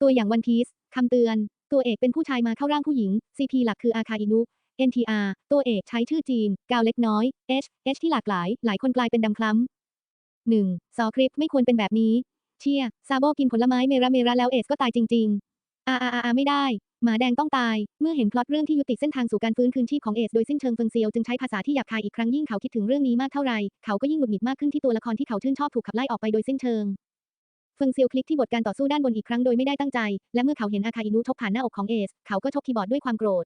ตัวอย่างวันพีซคำเตือน ตัวเอกเป็นผู้ชายมาเข้าร่างผู้หญิง CP หลักคืออาคาอินุ NTR ตัวเอกใช้ชื่อจีน กาวเล็กน้อย H H ที่หลากหลาย หลายคนกลายเป็นดำคล้ำหนึ่งซอคลิปไม่ควรเป็นแบบนี้ เชียซาโบกินผลไม้เมระเมระแล้วเอสก็ตายจริง ๆ อาอาอาไม่ได้ หมาแดงต้องตาย เมื่อเห็นพล็อตเรื่องที่ยุติเส้นทางสู่การฟื้นคืนชีพของเอสโดยสิ้นเชิงเฟิงเซียวจึงใช้ภาษาที่หยาบคายอีกครั้งยิ่งเขาคิดถึงเรื่องนี้มากเท่าไหร่เขาก็ยิ่งหงุดหงิดมากขึ้นที่ตัวละครที่เขาชื่นชอบถูกขับไล่ออกไปโดยสิ้นเชิง ฟิงเซียวคลิกที่บทการต่อสู้ด้านบนอีกครั้งโดยไม่ได้ตั้งใจ และเมื่อเขาเห็นอาคาอินุชกผ่านหน้าอกของเอส เขาก็ชกคีย์บอร์ดด้วยความโกรธ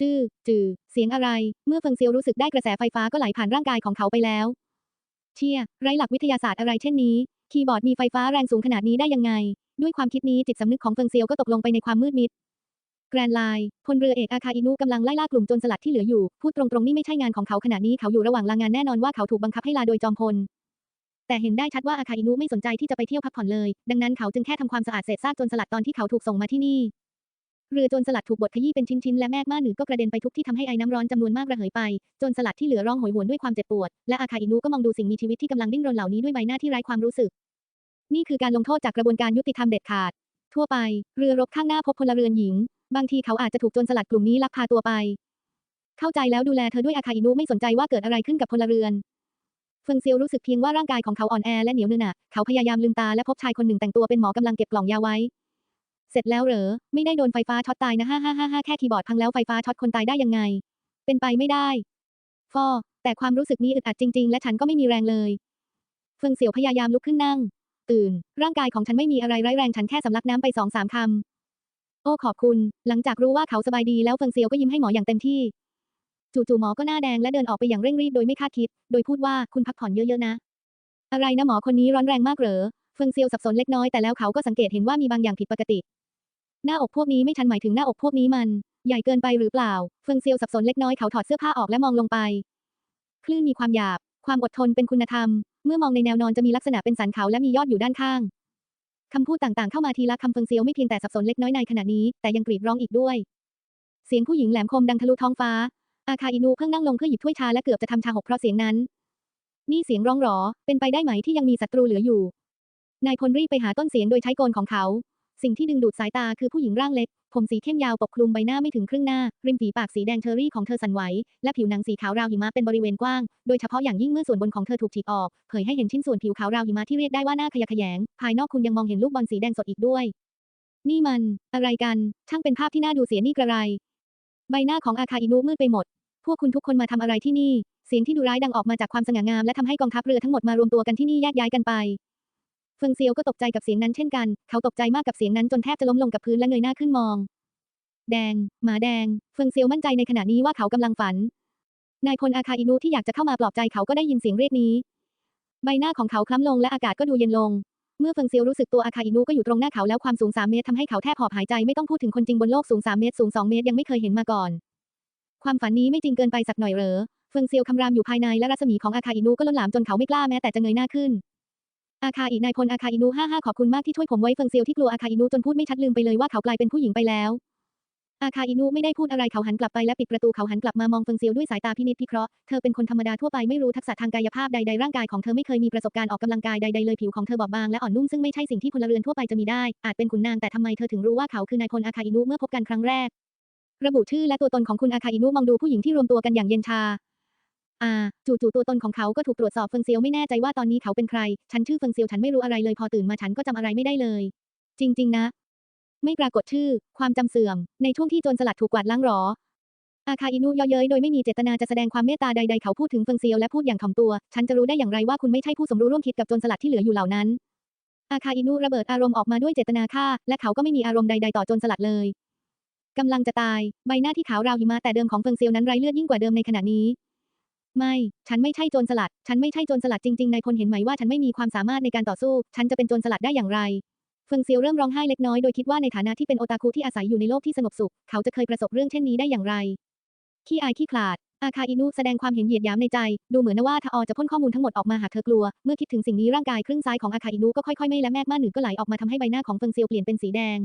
จื้อ จือ เสียงอะไร เมื่อเฟิงเซียวรู้สึกได้กระแสไฟฟ้าก็ไหลผ่านร่างกายของเขาไปแล้ว เชี่ย ไร้หลักวิทยาศาสตร์อะไรเช่นนี้ คีย์บอร์ดมีไฟฟ้าแรงสูงขนาดนี้ได้ยังไง ด้วยความคิดนี้จิตสำนึกของเฟิงเซียวก็ตกลงไปในความมืดมิด แกรนไลน์พลเรือเอกอาคาอินุกำลังไล่ล่ากลุ่มโจรสลัดที่เหลืออยู่ พูดตรงๆนี่ไม่ใช่งานของเขาขณะนี้เขาอยู่ระหว่างลางานแน่นอนว่าเขาถูกบังคับให้ลาโดยจอมพล แต่เห็นได้ชัดว่าอาคาอินุไม่สนใจที่จะไปเที่ยวพักผ่อนเลย ดังนั้นเขาจึงแค่ทำความสะอาดเศษซากจรสลัดตอนที่เขาถูกส่งมาที่นี่เรือโจรสลัดถูกบดขยี้เป็นชิ้นๆ และแมกมาหนือก็กระเด็นไปทุกที่ทำให้ไอ้น้ำร้อนจำนวนมากระเหยไปโจรสลัดที่เหลือร้องโหยหวนด้วยความเจ็บปวด และอาคาอินุก็มองดูสิ่งมีชีวิตที่กำลังดิ้นรนเหล่านี้ด้วยใบหน้าที่ไร้ความรู้สึก นี่คือการลงโทษจากกระบวนการยุติธรรมเด็ดขาด ทั่วไป เรือรบข้างหน้าพบพลเรือนหญิง บางทีเขาอาจจะถูกโจรสลัดกลุ่มนี้ลักพาตัวไป เข้าใจแล้วดูแลเธอด้วยอาคาอินุไม่สนใจว่าเกิดอะไรขึ้นกับพลเรือน ฟิงเซียวรู้สึกเพียงว่าร่างกายของเขาอ่อนแอและเหนียวเนื้อหนะเขาพยายามลืมตาและพบชายคนหนึ่งแต่งตัวเป็นหมอกำลังเก็บกล่องยาไว้ เสร็จแล้วเหรอ ไม่ได้โดนไฟฟ้าช็อตตายนะฮ่าฮ่าฮ่าฮ่าแค่คีย์บอร์ดพังแล้วไฟฟ้าช็อตคนตายได้ยังไง เป็นไปไม่ได้ ฟอ แต่ความรู้สึกนี้อึดอัดจริง ๆ และฉันก็ไม่มีแรงเลยเฟิงเสียวพยายามลุกขึ้นนั่ง ตื่น ร่างกายของฉันไม่มีอะไรร้ายแรงฉันแค่สำลักน้ำไปสองสามคำโอ้ขอบคุณ หลังจากรู้ว่าเขาสบายดีแล้วเฟิงเซียวก็ยิ้มให้หมออย่างเต็มที่ จู่ๆหมอก็หน้าแดงและเดินออกไปอย่างเร่งรีบโดยไม่คาดคิด โดยพูดว่าคุณพักผ่อนเยอะๆนะ อะไรนะหมอคนนี้ร้อนแรงมากเหรอเฟิงเซียวสับสนเล็กน้อยแต่แล้วเขาก็สังเกตเห็นว่ามีบางอย่างผิดปกติ หน้าอกพวกนี้ไม่ฉันหมายถึงหน้าอกพวกนี้มัน ใหญ่เกินไปหรือเปล่า เฟิงเซียวสับสนเล็กน้อยเขาถอดเสื้อผ้าออกและมองลงไป คลื่นมีความหยาบ ความอดทนเป็นคุณธรรม เมื่อมองในแนวนอนจะมีลักษณะเป็นสันเขาและมียอดอยู่ด้านข้างคำพูดต่างๆเข้ามาทีละคำเฟิงเซียวไม่เพียงแต่สับสนเล็กน้อยในขณะนี้แต่ยังกรีดร้องอีกด้วย เสียงผู้หญิงแหลมคมดังทะลุท้องฟ้า อาคาอินูเพิ่งนั่งลงเพื่อหยิบถ้วยชาและเกือบจะทำชาหกเพราะเสียงนั้น นี่เสียงร้องหรอ เป็นไปได้ไหมที่ยังมีศัตรูเหลืออยู่ นายพลรีบไปหาต้นเสียงโดยใช้โกนของเขา สิ่งที่ดึงดูดสายตาคือผู้หญิงร่างเล็ก ผมสีเข้มยาวปกคลุมใบหน้าไม่ถึงครึ่งหน้า ริมฝีปากสีแดงเชอรี่ของเธอสั่นไหว และผิวหนังสีขาวราวหิมะเป็นบริเวณกว้าง โดยเฉพาะอย่างยิ่งเมื่อส่วนบนของเธอถูกฉีกออก เผยให้เห็นชิ้นส่วนผิวขาวราวหิมะที่เรียกได้ว่าหน้าขยะแขยง ภายนอกคุณยังมองเห็นลูกบอลสีแดงสดอีกด้วยนี่มัน อะไรกัน ช่างเป็นภาพที่น่าดูเสียนี่กระไร ใบหน้าของอาคาอินุมืดไปหมด พวกคุณทุกคนมาทำอะไรที่นี่ เสียงที่ดุร้ายดังออกมาจากความสง่างามและทำให้กองทัพเรือทั้งหมดมารวมตัวกันที่นี่แยกย้ายกันไปเฟิงเซียวก็ตกใจกับเสียงนั้นเช่นกัน เขาตกใจมากกับเสียงนั้นจนแทบจะล้มลงกับพื้นและเงยหน้าขึ้นมอง แดง หมาแดง เฟิงเซียวมั่นใจในขณะนี้ว่าเขากำลังฝัน นายพลอาคาอินุที่อยากจะเข้ามาปลอบใจเขาก็ได้ยินเสียงเรียกนี้ ใบหน้าของเขาคล้ำลงและอากาศก็ดูเย็นลง เมื่อเฟิงเซียวรู้สึกตัวอาคาอินุก็อยู่ตรงหน้าเขาแล้วความสูง 3 เมตรทำให้เขาแทบหอบหายใจไม่ต้องพูดถึงคนจริงบนโลกสูง 3 เมตรสูง 2 เมตรยังไม่เคยเห็นมาก่อน ความฝันนี้ไม่จริงเกินไปสักหน่อยเหรอ เฟิงเซียวคำรามอยู่ภายในและรัศมีของอาคาอินุก็ล้นหลามจนเขาไม่กล้าแม้แต่จะเงยหน้าขึ้น อาคาอินายพลอาคาอินุห้าห้าขอบคุณมากที่ช่วยผมไว้เฟิงเซียวที่กลัวอาคาอินุจนพูดไม่ชัดลืมไปเลยว่าเขากลายเป็นผู้หญิงไปแล้ว อาคาอินุไม่ได้พูดอะไรเขาหันกลับไปและปิดประตูเขาหันกลับมามองเฟิงเซียวด้วยสายตาพินิจพิเคราะห์ เธอเป็นคนธรรมดาทั่วไปไม่รู้ทักษะทางกายภาพใดๆร่างกายของเธอไม่เคยมีประสบการณ์ออกกำลังกายใดๆเลยผิวของเธอบอบบางและอ่อนนุ่มซึ่งไม่ใช่สิ่งที่พลเรือนทั่วไปจะมีได้ อาจเป็นขุนนางแต่ทำไมเธอถึงรู้ว่าเขาคือนายพลอาคาอินุเมื่อพบกันครั้งแรก ระบุชื่อและตัวตนของคุณอาคาอินุมองดูผู้หญิงที่รวมตัวกันอย่างเย็นชาอ่าจู่ๆตัวตนของเขาก็ถูกตรวจสอบเฟิงเซียวไม่แน่ใจว่าตอนนี้เขาเป็นใคร ฉันชื่อเฟิงเซียวฉันไม่รู้อะไรเลยพอตื่นมาฉันก็จำอะไรไม่ได้เลย จริง ๆ นะ ไม่ปรากฏชื่อ ความจำเสื่อม ในช่วงที่โจรสลัดถูกกวาดล้างหรอ อาคาอินุยาะเย้ยโดยไม่มีเจตนาจะแสดงความเมตตาใดๆเขาพูดถึงเฟิงเซียวและพูดอย่างถ่อมตัว ฉันจะรู้ได้อย่างไรว่าคุณไม่ใช่ผู้สมรู้ร่วมคิดกับโจรสลัดที่เหลืออยู่เหล่านั้น อาคาอินุระเบิดอารมณ์ออกมาด้วยเจตนาฆ่า และเขาก็ไม่มีอารมณ์ใดๆต่อโจรสลัดเลยกำลังจะตาย ใบหน้าที่ขาวราวหิมะแต่เดิมของเฟิงเซียวนั้นไร้เลือดยิ่งกว่าเดิมในขณะนี้ ไม่ ฉันไม่ใช่โจรสลัด ฉันไม่ใช่โจรสลัดจริงๆนายพลเห็นไหมว่าฉันไม่มีความสามารถในการต่อสู้ ฉันจะเป็นโจรสลัดได้อย่างไร เฟิงเซียวเริ่มร้องไห้เล็กน้อยโดยคิดว่าในฐานะที่เป็นโอตาคุที่อาศัยอยู่ในโลกที่สงบสุข เขาจะเคยประสบเรื่องเช่นนี้ได้อย่างไร ขี้อายขี้ขลาด อาคาอินุแสดงความเห็นเหยียดหยามในใจ ดูเหมือนนะว่าทาออจะพ่นข้อมูลทั้งหมดออกมาหากเธอกลัว เมื่อคิดถึงสิ่งนี้ร่างกายครึ่งซ้ายของอาคาอินุก็ค่อยๆไม่และแมกมาหนึ่งก็ไหลออกมาทำให้ใบหน้าของเฟิงเซียวเปลี่ยนเป็นสีแดง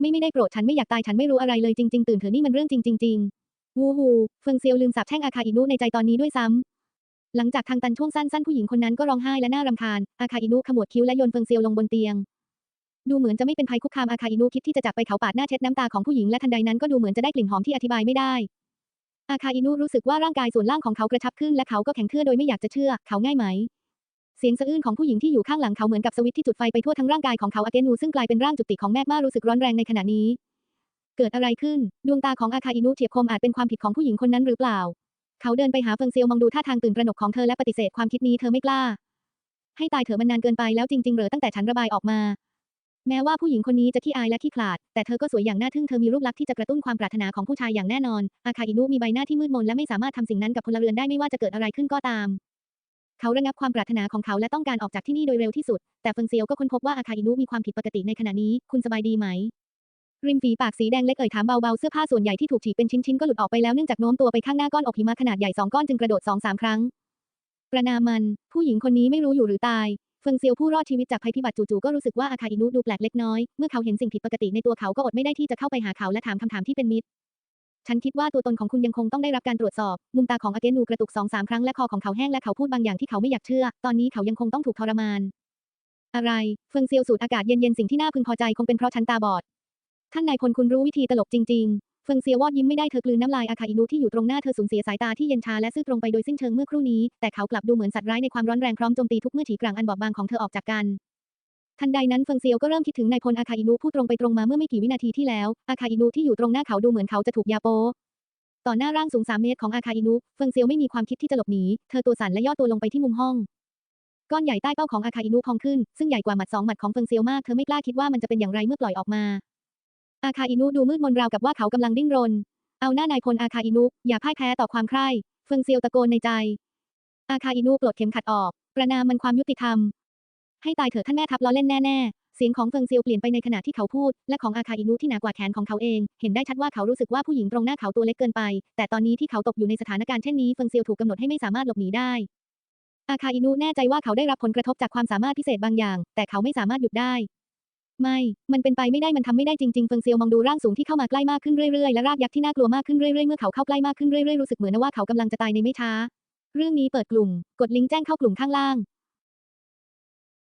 ไม่ไม่ได้โกรธฉันไม่อยากตายฉันไม่รู้อะไรเลยจริงๆตื่นเถอะนี่มันเรื่องจริงจริงๆวูฮูเฟิงเซียวลืมสาปแช่งอาคาอินุในใจตอนนี้ด้วยซ้ำหลังจากทางตันช่วงสั้นๆผู้หญิงคนนั้นก็ร้องไห้และน่ารำคาญ อาคาอินุขมวดคิ้วและโยนเฟิงเซียวลงบนเตียง ดูเหมือนจะไม่เป็นภัยคุกคามอาคาอินุคิดที่จะจับไปเขาปาดหน้าเช็ดน้ำตาของผู้หญิงและทันใดนั้นก็ดูเหมือนจะได้กลิ่นหอมที่อธิบายไม่ได้ อาคาอินุรู้สึกว่าร่างกายส่วนล่างของเขากระชับขึ้นและเขาก็แข็งเทื่อโดยไม่อยากจะเชื่อ เขาง่ายไหม เสียงสะอื้นของผู้หญิงที่อยู่ข้างหลังเขาเหมือนกับสวิตช์ที่จุดไฟไปทั่วทั้งร่างกายของเขาอาเกนูซึ่งกลายเป็นร่างจุติของแมกมารู้สึกร้อนแรงในขณะนี้ เกิดอะไรขึ้น ดวงตาของอาคาอินุเฉียบคมอาจเป็นความผิดของผู้หญิงคนนั้นหรือเปล่า เขาเดินไปหาเฟิงเซียวมองดูท่าทางตื่นตระหนกของเธอและปฏิเสธความคิดนี้เธอไม่กล้า ให้ตายเถอะมันนานเกินไปแล้วจริงๆเหรอตั้งแต่ฉันระบายออกมา แม้ว่าผู้หญิงคนนี้จะขี้อายและขี้ขลาด แต่เธอก็สวยอย่างน่าทึ่งเธอมีรูปลักษณ์ที่จะกระตุ้นความปรารถนาของผู้ชายอย่างแน่นอน อาคาอินุมีใบหน้าที่มืดมนและไม่สามารถทำสิ่งนั้นกับพลเรือนได้ไม่ว่าจะเกิดอะไรขึ้นก็ตาม เขาระงับความปรารถนาของเขาและต้องการออกจากที่นี่โดยเร็วที่สุด แต่เฟิงเซียวก็ค้นพบว่าอาคาอินุมีความผิดปกติในขณะนี้ คุณสบายดีไหม ริมฝีปากสีแดงเล็กเอ่ยถามเบาๆเสื้อผ้าส่วนใหญ่ที่ถูกฉีกเป็นชิ้นๆก็หลุดออกไปแล้วเนื่องจากโน้มตัวไปข้างหน้าก้อนอกหิมะขนาดใหญ่สองก้อนจึงกระโดดสองสามครั้งประนามมัน ผู้หญิงคนนี้ไม่รู้อยู่หรือตาย เฟิงเซียวผู้รอดชีวิตจากภัยพิบัติจู่ๆก็รู้สึกว่าอาคาอินุดูแปลกเล็กน้อย เมื่อเขาเห็นสิ่งผิดปกติในตัวเขาก็อดไม่ได้ที่จะเข้าไปหาเขาและถามคำถามที่เป็นมิตร ฉันคิดว่าตัวตนของคุณยังคงต้องได้รับการตรวจสอบ มุมตาของอาเกนูกระตุกสองสามครั้งและคอของเขาแห้งและเขาพูดบางอย่างที่เขาไม่อยากเชื่อ ตอนนี้เขายังคงต้องถูกทรมาน อะไร เฟิงเซียวสูดอากาศเย็นๆสิ่งที่น่าพึงพอใจคงเป็นเพราะฉันตาบอด ท่านนายพลคุณรู้วิธีตลกจริงๆ ฟิงเซียววอดยิ้มไม่ได้เธอกลืนน้ำลายอาคาอินุที่อยู่ตรงหน้าเธอสูญเสียสายตาที่เย็นชาและซื่อตรงไปโดยสิ้นเชิงเมื่อครู่นี้ แต่เขากลับดูเหมือนสัตว์ร้ายในความร้อนแรงพร้อมโจมตีทุกเมื่อฉีกรังอันบอบบางของเธอออกจากกันทันใดนั้นเฟิงเซียวก็เริ่มคิดถึงนายพลอาคาอินุพูดตรงไปตรงมาเมื่อไม่กี่วินาทีที่แล้ว อาคาอินุที่อยู่ตรงหน้าเขาดูเหมือนเขาจะถูกยาโป ต่อหน้าร่างสูงสามเมตรของอาคาอินุเฟิงเซียวไม่มีความคิดที่จะหลบหนีเธอตัวสั่นและย่อตัวลงไปที่มุมห้อง ก้อนใหญ่ใต้เป้าของอาคาอินุพองขึ้น ซึ่งใหญ่กว่าหมัดสองหมัดของเฟิงเซียวมากเธอไม่กล้าคิดว่ามันจะเป็นอย่างไรเมื่อปล่อยออกมา อาคาอินุดูมืดมนราวกับว่าเขากำลังดิ้นรน เอาหน้านายพลอาคาอินุอย่าพ่ายแพ้ต่อความใคร่เฟิงเซียวตะโกนในใจ อาคาอินุปลดเข็มขัดออก ประนามมันความยุติธรรม ให้ตายเถอะท่านแม่ทัพล้อเล่นแน่ๆ เสียงของเฟิงเซียวเปลี่ยนไปในขณะที่เขาพูด และของอาคาอินุที่หนากว่าแขนของเขาเอง เห็นได้ชัดว่าเขารู้สึกว่าผู้หญิงตรงหน้าเขาตัวเล็กเกินไป แต่ตอนนี้ที่เขาตกอยู่ในสถานการณ์เช่นนี้เฟิงเซียวถูกกำหนดให้ไม่สามารถหลบหนีได้อาคาอินุแน่ใจว่าเขาได้รับผลกระทบจากความสามารถพิเศษบางอย่าง แต่เขาไม่สามารถหยุดได้ ไม่ มันเป็นไปไม่ได้มันทำไม่ได้จริงๆเฟิงเซียวมองดูร่างสูงที่เข้ามาใกล้มากขึ้นเรื่อยๆและรากยักษ์ที่น่ากลัวมากขึ้นเรื่อยๆเมื่อเขาเข้าใกล้มากขึ้นเรื่อยๆรู้สึกเหมือนว่าเขากำลังจะตายในไม่ช้า เรื่องนี้เปิดกลุ่ม กดลิงก์แจ้งเข้ากลุ่มข้างล่าง